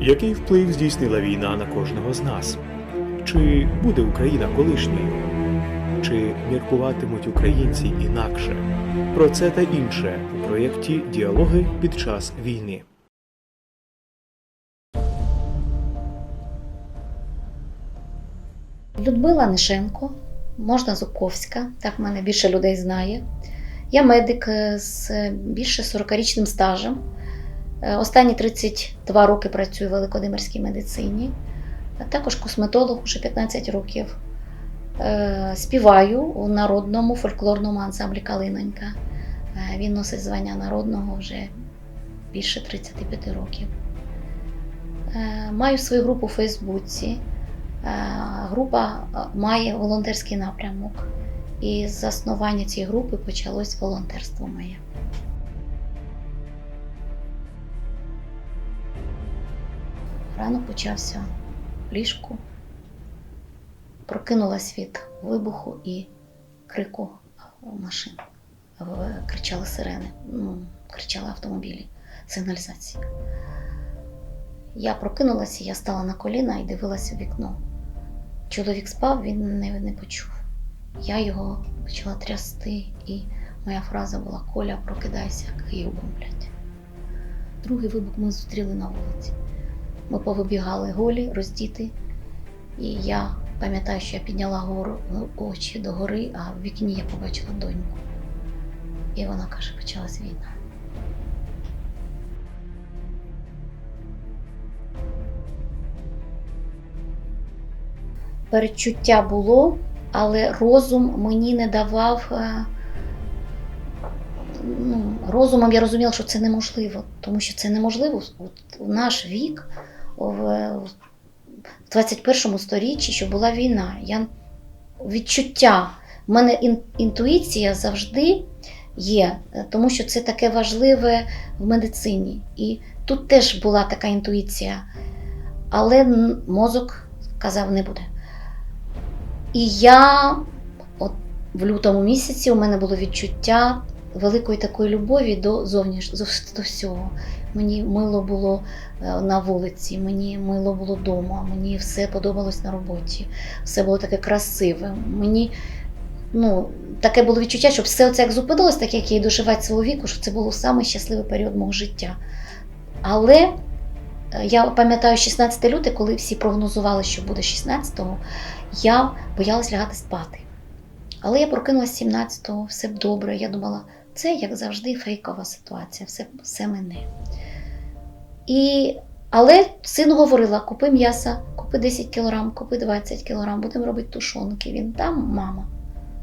Який вплив здійснила війна на кожного з нас? Чи буде Україна колишньою? Чи міркуватимуть українці інакше? Про це та інше у проєкті Діалоги під час війни. Людмила Нишенко, можна Зуковська, так мене більше людей знає. Я медик е, з більше 40-річним стажем. Е, Останні 32 роки працюю в великодимирській медицині, а також косметолог уже 15 років. Е, Співаю у народному фольклорному ансамблі Калинонька. Е, Він носить звання народного вже більше 35 років. Маю свою групу у Фейсбуці. Група має волонтерський напрямок, і з заснування цієї групи почалось волонтерство моє. Рано почався в ліжку, прокинулась від вибуху і крику машин. Кричали сирени, ну, кричали автомобілі, сигналізація. Я прокинулася, я стала на коліна і дивилася в вікно. Чоловік спав, він не, не почув. Я його почала трясти, і моя фраза була Коля, прокидайся, Київ бомблять. Другий вибух ми зустріли на вулиці. Ми повибігали голі, роздіти, і я пам'ятаю, що я підняла гору, очі до гори, а в вікні я побачила доньку. І вона каже, почалась війна. передчуття було, але розум мені не давав. е, Ну, розумом я розуміла, що це неможливо, тому що це неможливо От у наш вік, в, в 21 сторіччі, що була війна. Я, відчуття, в мене інтуїція завжди є, е, тому що це таке важливе в медицині. І тут теж була така інтуїція, але мозок казав, не буде. І я от в лютому місяці у мене було відчуття великої такої любові до зовніш до, всього. Мені мило було на вулиці, мені мило було вдома, мені все подобалось на роботі, все було таке красиве. Мені ну, таке було відчуття, що все це як зупинилось, так як я і доживати свого віку, що це був самий щасливий період мого життя. Але е, я пам'ятаю 16 лютого, коли всі прогнозували, що буде 16-го, я боялась лягати спати. Але я прокинулася 17-го, все добре. Я думала, це як завжди фейкова ситуація, все, все мене. І, але син говорила: купи м'яса, купи 10 кілограм, купи 20 кілограм, будемо робити тушонки. Він там, мама,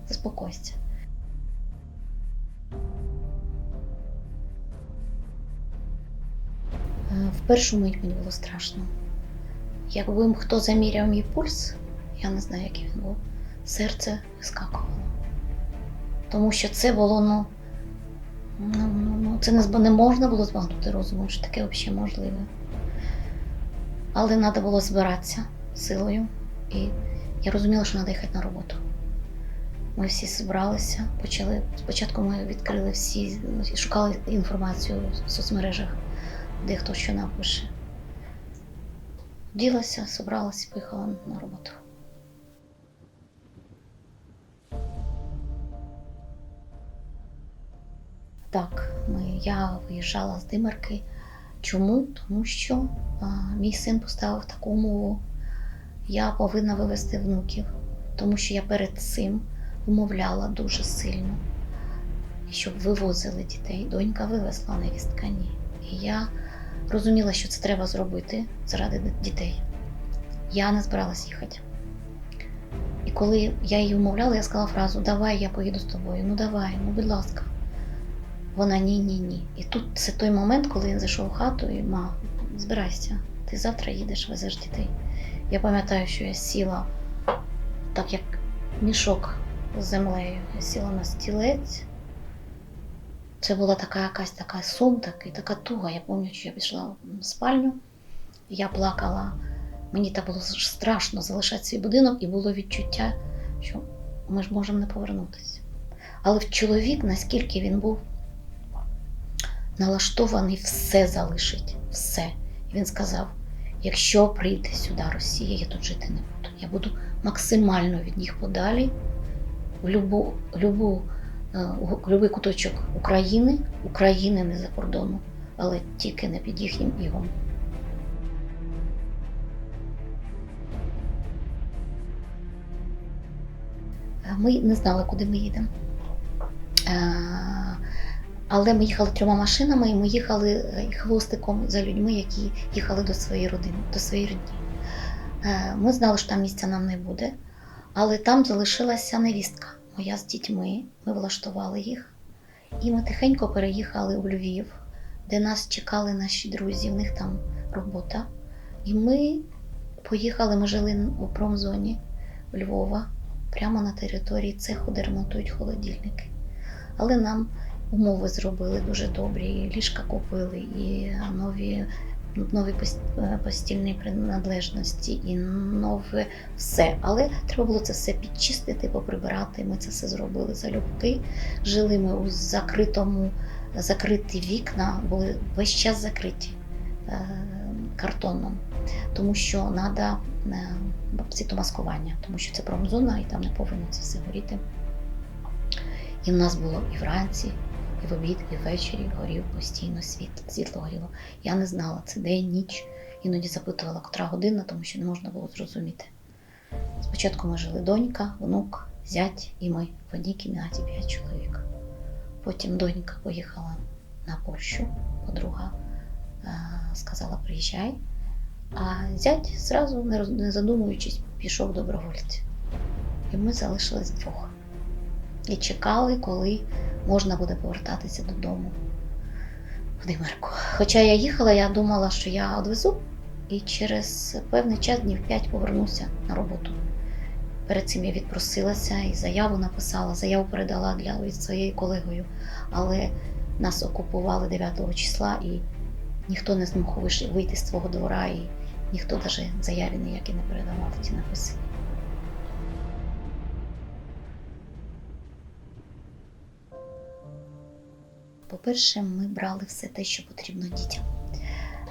заспокойся. Е, В першу мить мені було страшно. Якби хто заміряв мій пульс, я не знаю, який він був, серце вискакувало. Тому що це було, ну, ну, ну, ну це не, можна було збагнути розумом, що таке взагалі можливе. Але треба було збиратися силою. І я розуміла, що треба їхати на роботу. Ми всі зібралися, почали. Спочатку ми відкрили всі, шукали інформацію в соцмережах, де хто що напише. Вділася, зібралася поїхала на роботу. Так, я виїжджала з Димерки. Чому? Тому що а, мій син поставив таку умову. Я повинна вивезти внуків, тому що я перед цим умовляла дуже сильно, щоб вивозили дітей. Донька вивезла, невістка ні. І я розуміла, що це треба зробити заради дітей. Я не збиралась їхати. І коли я її умовляла, я сказала фразу Давай я поїду з тобою. Ну давай, ну будь ласка. Вона ні, ні, ні. І тут це той момент, коли він зайшов в хату і ма, збирайся, ти завтра їдеш, везеш дітей. Я пам'ятаю, що я сіла так як мішок з землею. Я сіла на стілець. Це була така якась така сум, такий, така туга. Я пам'ятаю, що я пішла в спальню, я плакала. Мені так було страшно залишати свій будинок, і було відчуття, що ми ж можемо не повернутися. Але чоловік, наскільки він був налаштований все залишить, все. І він сказав: якщо прийде сюди Росія, я тут жити не буду. Я буду максимально від них подалі в любу, любу, е, любий куточок України, України не за кордону, але тільки не під їхнім ігом. Е, Ми не знали, куди ми їдемо. Але ми їхали трьома машинами, і ми їхали е, хвостиком за людьми, які їхали до своєї родини, до своєї родні. Е, Ми знали, що там місця нам не буде, але там залишилася невістка моя з дітьми. Ми влаштували їх. І ми тихенько переїхали у Львів, де нас чекали наші друзі, в них там робота. І ми поїхали, ми жили у промзоні Львова, прямо на території цеху, де ремонтують холодильники. Але нам умови зробили дуже добрі, і ліжка купили, і нові, нові е, постільні приналежності, і нове все. Але треба було це все підчистити, поприбирати. Ми це все зробили залюбки. Жили ми у закритому, закриті вікна, були весь час закриті е, картоном, тому що треба світомаскування, тому що це промзона і там не повинно це все горіти. І в нас було і вранці, і в обід, і ввечері горів постійно світло, світло горіло. Я не знала, це день, ніч. Іноді запитувала, котра година, тому що не можна було зрозуміти. Спочатку ми жили донька, внук, зять і ми в одній кімнаті п'ять чоловік. Потім донька поїхала на Польщу, подруга е, сказала, приїжджай. А зять зразу, не задумуючись, пішов добровольцем. І ми залишились вдвох. І чекали, коли можна буде повертатися додому в Димирку. Хоча я їхала, я думала, що я одвезу і через певний час, днів 5, повернуся на роботу. Перед цим я відпросилася і заяву написала, заяву передала для від своєю колегою, але нас окупували 9 числа і ніхто не змог вийти з свого двора, і ніхто навіть заяві ніякі не передавав ті написи. По-перше, ми брали все те, що потрібно дітям.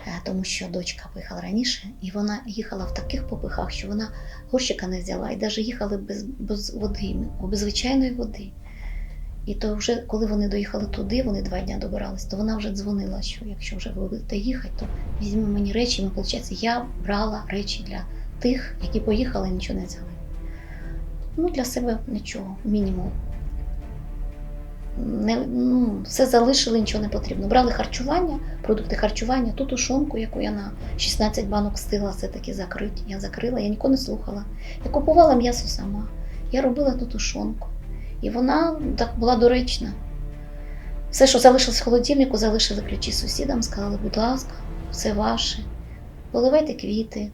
Е, Тому що дочка поїхала раніше, і вона їхала в таких попихах, що вона горщика не взяла, і навіть їхали без, без води, без звичайної води. І то вже коли вони доїхали туди, вони два дні добирались, то вона вже дзвонила, що якщо вже ви будете їхати, то візьми мені речі. Ми, виходить, я брала речі для тих, які поїхали, нічого не взяли. Ну, для себе нічого, мінімум. Не, ну, все залишили, нічого не потрібно. Брали харчування, продукти харчування, ту тушонку, яку я на 16 банок стила, все таки закрити. Я закрила, я нікого не слухала. Я купувала м'ясо сама. Я робила ту тушонку. І вона так була доречна. Все, що залишилось в холодильнику, залишили ключі сусідам, сказали, будь ласка, все ваше. Поливайте квіти.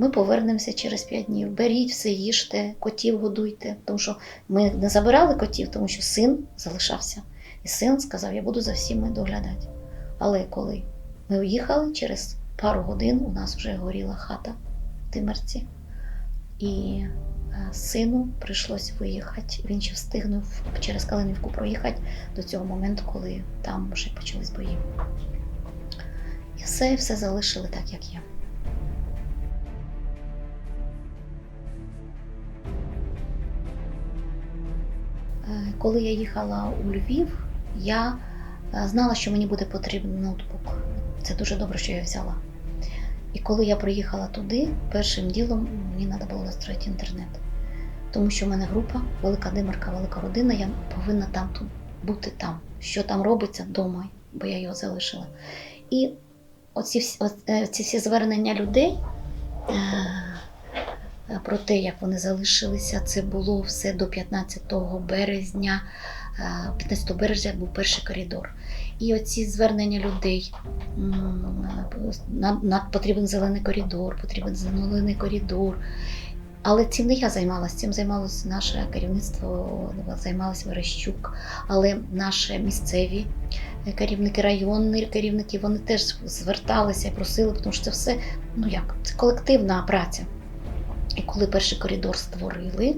Ми повернемося через 5 днів. Беріть все, їжте, котів годуйте. Тому що ми не забирали котів, тому що син залишався. І син сказав, я буду за всіми доглядати. Але коли ми уїхали, через пару годин у нас вже горіла хата в Тимерці. І е, сину прийшлось виїхати. Він ще встигнув через Калинівку проїхати до цього моменту, коли там вже почались бої. І все, все залишили так, як є. Коли я їхала у Львів, я е, знала, що мені буде потрібен ноутбук. Це дуже добре, що я взяла. І коли я приїхала туди, першим ділом мені треба було настроїти інтернет. Тому що в мене група, велика димарка, велика родина, я повинна там бути там. Що там робиться вдома, бо я його залишила. І оці всі, оце- ці всі звернення людей е, е, про те, як вони залишилися, це було все до 15 березня. Е, 15 березня був перший коридор. І оці звернення людей. Нам, нам потрібен зелений коридор, потрібен зелений коридор. Але цим не я займалася, цим займалося наше керівництво, займалася Верещук, але наші місцеві керівники, районні керівники, вони теж зверталися і просили, тому що це все ну як, це колективна праця. І коли перший коридор створили,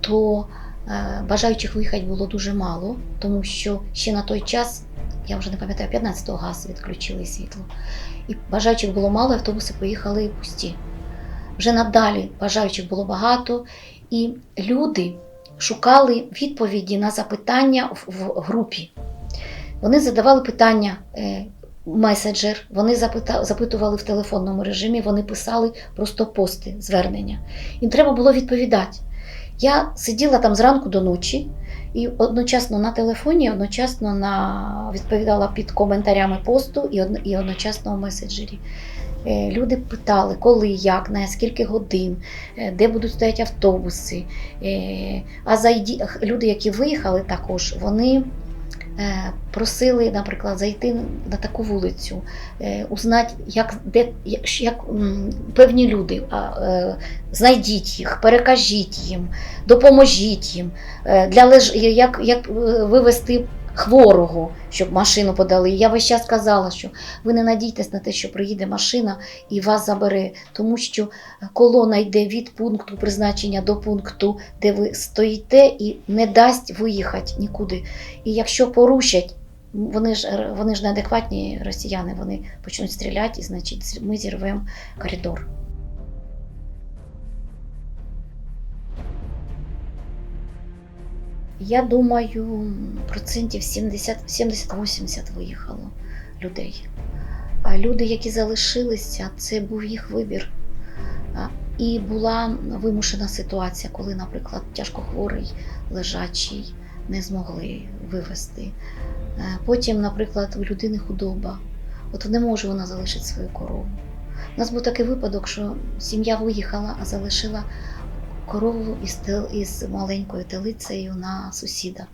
то е, бажаючих виїхати було дуже мало, тому що ще на той час я вже не пам'ятаю, 15-го газ відключили світло. І бажаючих було мало, автобуси поїхали пусті. Вже надалі бажаючих було багато, і люди шукали відповіді на запитання в, групі. Вони задавали питання е, меседжер, вони запитували в телефонному режимі, вони писали просто пости, звернення. Їм треба було відповідати. Я сиділа там зранку до ночі і одночасно на телефоні, одночасно на, відповідала під коментарями посту і, одно, і одночасно в меседжері. Е, Люди питали, коли, як, на скільки годин, е, де будуть стояти автобуси. Е, А зайді... люди, які виїхали також, вони просили, наприклад, зайти на таку вулицю, е, узнати, як, де, як, певні люди, а, е, знайдіть їх, перекажіть їм, допоможіть їм, е, для як, як е, вивезти хворого, щоб машину подали. Я весь час казала, що ви не надійтесь на те, що приїде машина і вас забере, тому що колона йде від пункту призначення до пункту, де ви стоїте, і не дасть виїхати нікуди. І якщо порушать, вони ж вони ж неадекватні росіяни, вони почнуть стріляти, і значить ми зірвемо коридор. Я думаю, процентів 70-80 виїхало людей. А люди, які залишилися, це був їх вибір. І була вимушена ситуація, коли, наприклад, тяжкохворий, лежачий не змогли вивезти. Потім, наприклад, у людини худоба. От не може вона залишити свою корову. У нас був такий випадок, що сім'я виїхала, а залишила корову із, із маленькою телицею на сусіда.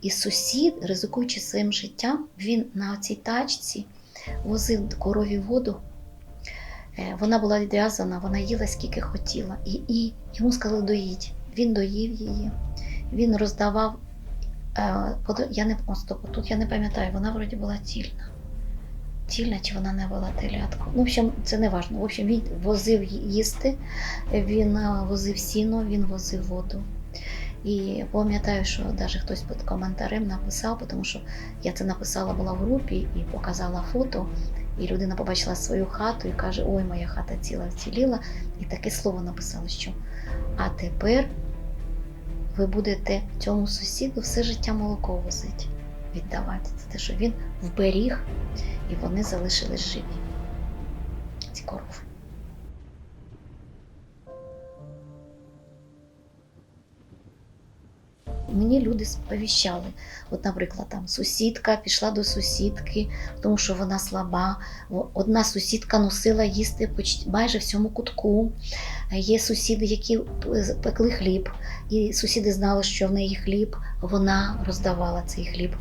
І сусід, ризикуючи своїм життям, він на цій тачці возив корові воду. Е, Вона була відв'язана, вона їла скільки хотіла. І, і йому сказали доїть. Він доїв її, він роздавав. е, Я не, тут я не пам'ятаю, вона вроді була тільна. Тільна чи вона не була телятку. Ну, в общем, це не важливо. В общем, він возив їсти, він е, возив сіно, він возив воду. І пам'ятаю, що навіть хтось під коментарем написав, тому що я це написала була в групі і показала фото. І людина побачила свою хату і каже: Ой, моя хата ціла вціліла. І таке слово написали, що а тепер ви будете цьому сусіду все життя молоко возити, віддавати. Це те, що він вберіг, і вони залишились живі. Ці корови. Мені люди сповіщали. От, наприклад, там сусідка пішла до сусідки, тому що вона слаба. Одна сусідка носила їсти майже всьому кутку. Є сусіди, які пекли хліб, і сусіди знали, що в неї хліб, вона роздавала цей хліб.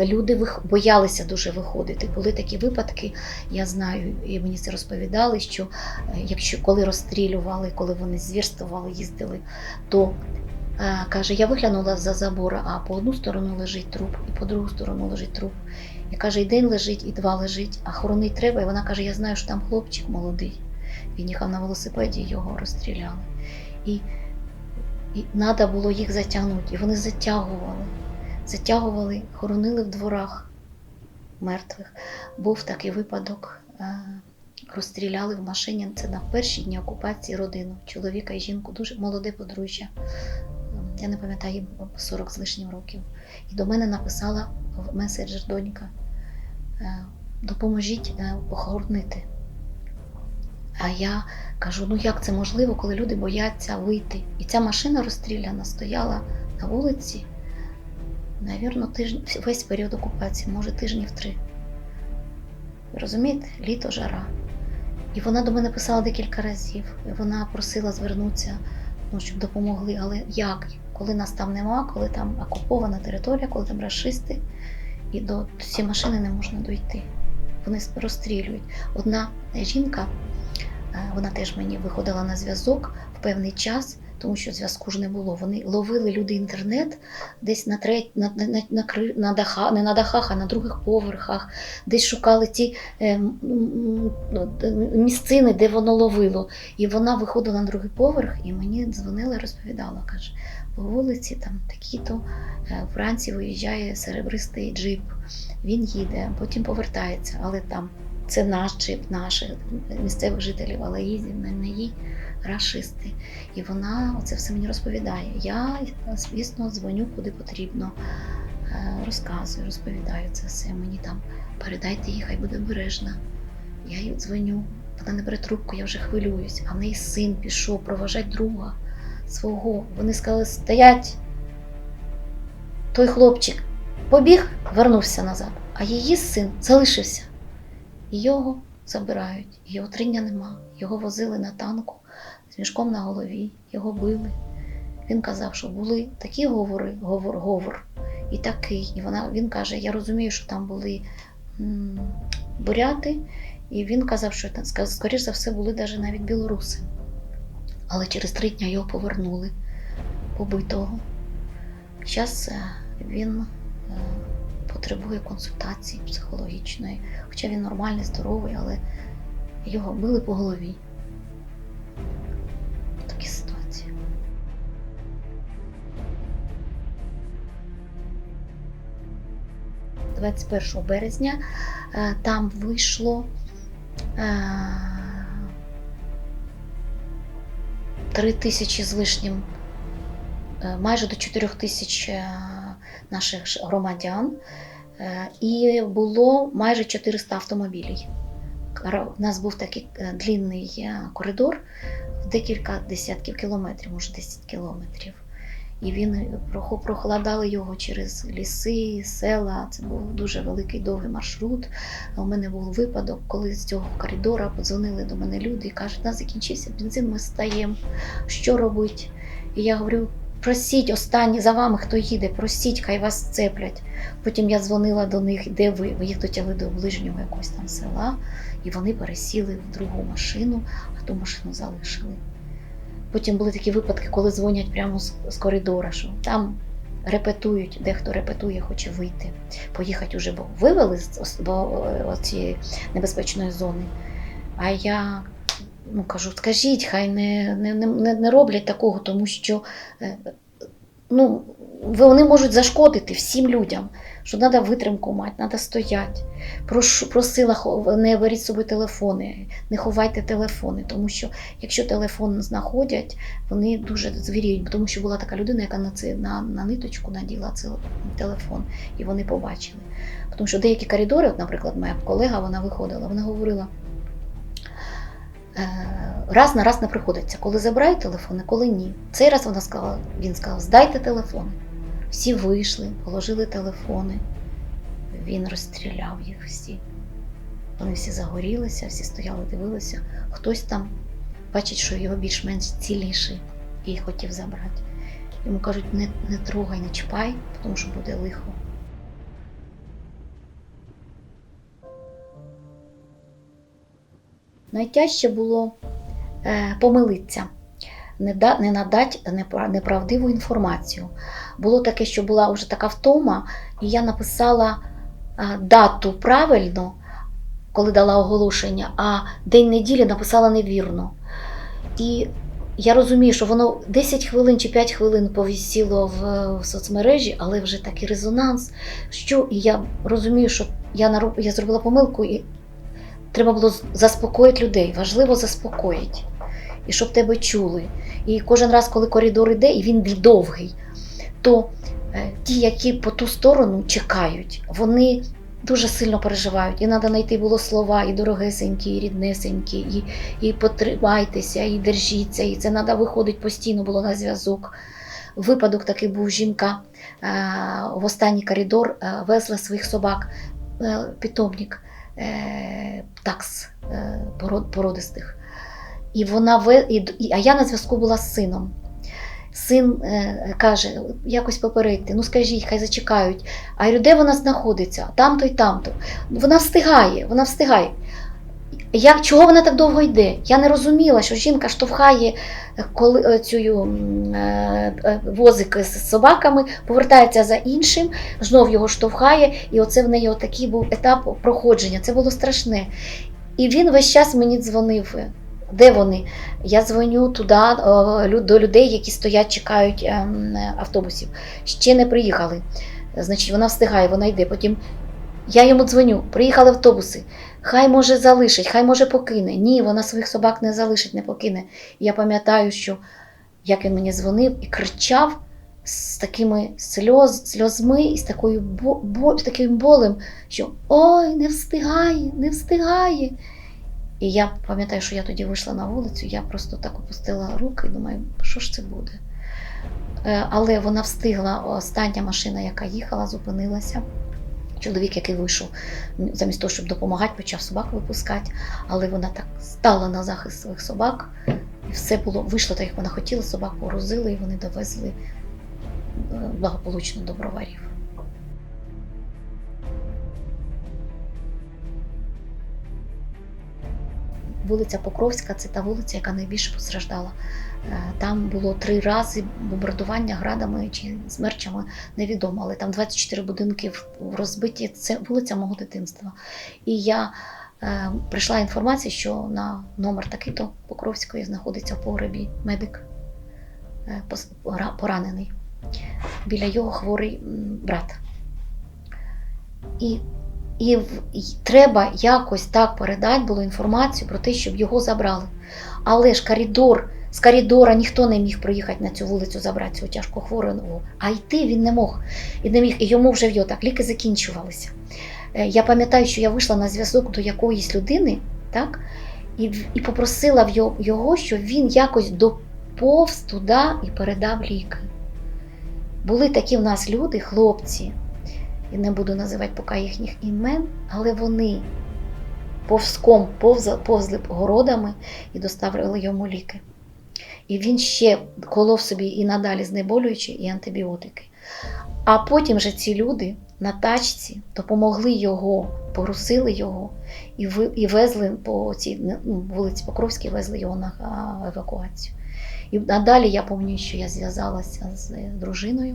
Люди боялися дуже виходити. Були такі випадки, я знаю, і мені це розповідали, що е, якщо коли розстрілювали, коли вони звірствували, їздили, то Е, Каже, я виглянула за забор, а по одну сторону лежить труп, і по другу сторону лежить труп. І каже, і день лежить, і два лежить, а хоронить треба. І вона каже, я знаю, що там хлопчик молодий. Він їхав на велосипеді, його розстріляли. І, і треба було їх затягнути. І вони затягували. Затягували, хоронили в дворах мертвих. Був такий випадок. е, Розстріляли в машині. Це на перші дні окупації родину, чоловіка і жінку, дуже молоде подружжя я не пам'ятаю, їм 40 з лишнім років. І до мене написала в меседжер донька: е, допоможіть е, похоронити. А я кажу: ну як це можливо, коли люди бояться вийти? І ця машина розстріляна стояла на вулиці, навірно, тиждень, весь період окупації, може тижнів три. Розумієте, літо жара. І вона до мене писала декілька разів. І вона просила звернутися ну, щоб допомогли. Але як? Коли нас там нема, коли там окупована територія, коли там расисти, і до цієї машини не можна дойти. Вони розстрілюють. Одна жінка, е, вона теж мені виходила на зв'язок в певний час, тому що зв'язку ж не було. Вони ловили люди інтернет десь на треть, на, на, на, на, на даха, не на дахах, а на других поверхах, десь шукали ті е, місцини, де воно ловило. І вона виходила на другий поверх, і мені дзвонила і розповідала, каже, по вулиці там такі-то е, вранці виїжджає серебристий джип, він їде, потім повертається, але там це наш джип, наших місцевих жителів, але їздять на неї рашисти. І вона це все мені розповідає. Я, звісно, дзвоню куди потрібно, е, розказую, розповідаю це все. Мені там передайте їй, хай буде обережна. Я їй дзвоню, вона не бере трубку, я вже хвилююсь. А в неї син пішов проважати друга свого. Вони сказали, стоять. Той хлопчик побіг, вернувся назад, а її син залишився. Його забирають. Його три нема. Його возили на танку з мішком на голові, його били. Він казав, що були такі говори, говор, говор, і такий. І вона, він каже: я розумію, що там були м, буряти, і він казав, що скоріш за все, були навіть навіть білоруси. Але через три дні його повернули побитого. Зараз він е, потребує консультації психологічної, хоча він нормальний, здоровий, але його били по голові. Такі ситуації. – 21 березня е, там вийшло е, три тисячі з лишнім, е, майже до 4 тисяч е, наших громадян, е, і було майже 400 автомобілів. У нас був такий е, длінний е, коридор декілька десятків кілометрів, може 10 кілометрів. І він е, прокладали його через ліси, села. Це був дуже великий довгий маршрут. У мене був випадок, коли з цього коридора подзвонили до мене люди і кажуть, нас закінчився бензин, ми стаємо. Що робити? І я говорю: просіть останні за вами, хто їде, просіть, хай вас цеплять. Потім я дзвонила до них, де ви, ви їх дотягли до ближнього якогось там села, і вони пересіли в другу машину, а ту машину залишили. Потім були такі випадки, коли дзвонять прямо з, коридора, що там репетують, дехто репетує, хоче вийти, поїхати уже, бо вивели з е, цієї небезпечної зони. А я ну, кажу, скажіть, хай не, не, не, не роблять такого, тому що е, ну, вони можуть зашкодити всім людям, що треба витримку мати, треба стояти. Прошу, просила, не беріть з собою телефони, не ховайте телефони, тому що якщо телефон знаходять, вони дуже звіріють, тому що була така людина, яка на, це, на, на ниточку наділа цей телефон, і вони побачили. Тому що деякі коридори, от, наприклад, моя колега вона виходила, вона говорила. «Е, Раз на раз не приходиться, коли забирають телефони, коли ні. Цей раз вона сказала, він сказав, здайте телефони. Всі вийшли, положили телефони. Він розстріляв їх всі. Вони всі загорілися, всі стояли, дивилися. Хтось там бачить, що його більш-менш ціліший і хотів забрати. Йому кажуть, не, не трогай, не чіпай, тому що буде лихо. Найтяжче було е, помилитися, не, да, не надати неправдиву інформацію. Було таке, що була вже така втома, і я написала дату правильно, коли дала оголошення, а день неділі написала невірно. І я розумію, що воно 10 хвилин чи 5 хвилин повісіло в, в соцмережі, але вже такий резонанс. Що і я розумію, що я, нароб- я зробила помилку, і треба було заспокоїти людей. Важливо заспокоїти. І щоб тебе чули. І кожен раз, коли коридор іде, і він довгий, то е, ті, які по ту сторону чекають, вони дуже сильно переживають. І треба знайти було слова, і дорогесенькі, і ріднесенькі, і, і потримайтеся, і держіться. І це треба виходити постійно було на зв'язок. Випадок такий був жінка е, в останній коридор е, везла своїх собак, питомник такс породистих. І вона а я на зв'язку була з сином. Син е, каже, якось попередьте, ну скажіть, хай зачекають. А я де вона знаходиться? Там-то й там-то. Вона встигає, вона встигає. Як, чого вона так довго йде? Я не розуміла, що жінка штовхає е, коли, е, цю е, е, возик з собаками, повертається за іншим, знов його штовхає, і оце в неї отакий був етап проходження. Це було страшне. І він весь час мені дзвонив. Де вони? Я дзвоню туди е, до людей, які стоять, чекають ем, автобусів. Ще не приїхали. Значить, вона встигає, вона йде. Потім я йому дзвоню, приїхали автобуси. Хай може залишить, хай може покине. Ні, вона своїх собак не залишить, не покине. Я пам'ятаю, що як він мені дзвонив і кричав з такими сльоз, сльозми і з такою бо, бо, таким болем, що ой, не встигає, не встигає. І я пам'ятаю, що я тоді вийшла на вулицю, я просто так опустила руки і думаю, що ж це буде. Е, Але вона встигла, остання машина, яка їхала, зупинилася. Чоловік, який вийшов, замість того, щоб допомагати, почав собак випускати, але вона так стала на захист своїх собак, і все було вийшло так, як вона хотіла, собак погрузили, і вони довезли е, благополучно до броварів. Вулиця Покровська це та вулиця, яка найбільше постраждала. Е, Там було три рази бомбардування градами чи смерчами, невідомо, але там 24 будинки розбиті. Це вулиця мого дитинства. І я е, прийшла інформація, що на номер такий-то Покровської знаходиться в погребі медик е, поранений. Біля його хворий брат. І, і, треба якось так передати було інформацію про те, щоб його забрали. Але ж коридор, з коридора ніхто не міг приїхати на цю вулицю забрати цього тяжкохворого, а йти він не мог. І не міг, і йому вже в'йо так, ліки закінчувалися. Е, Я пам'ятаю, що я вийшла на зв'язок до якоїсь людини, так, і, і попросила його, щоб він якось доповз туди і передав ліки. Були такі в нас люди, хлопці, і не буду називати поки їхніх імен, але вони повзком повза- повзли городами і доставили йому ліки. І він ще колов собі і надалі знеболюючі, і антибіотики. А потім же ці люди на тачці допомогли його, порусили його і, і везли по цій ну, вулиці Покровській, везли його на евакуацію. І надалі я пам'ятаю, що я зв'язалася з е, дружиною.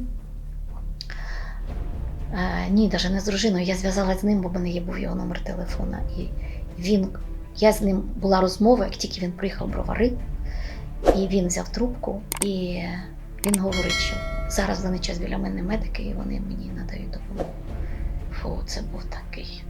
Е, ні, навіть не з дружиною, я зв'язалася з ним, бо в мене є був його номер телефона. І він, я з ним була розмова, як тільки він приїхав в бровари, і він взяв трубку, і він говорить, що зараз в даний час біля мене медики, і вони мені надають допомогу. Фу, це був такий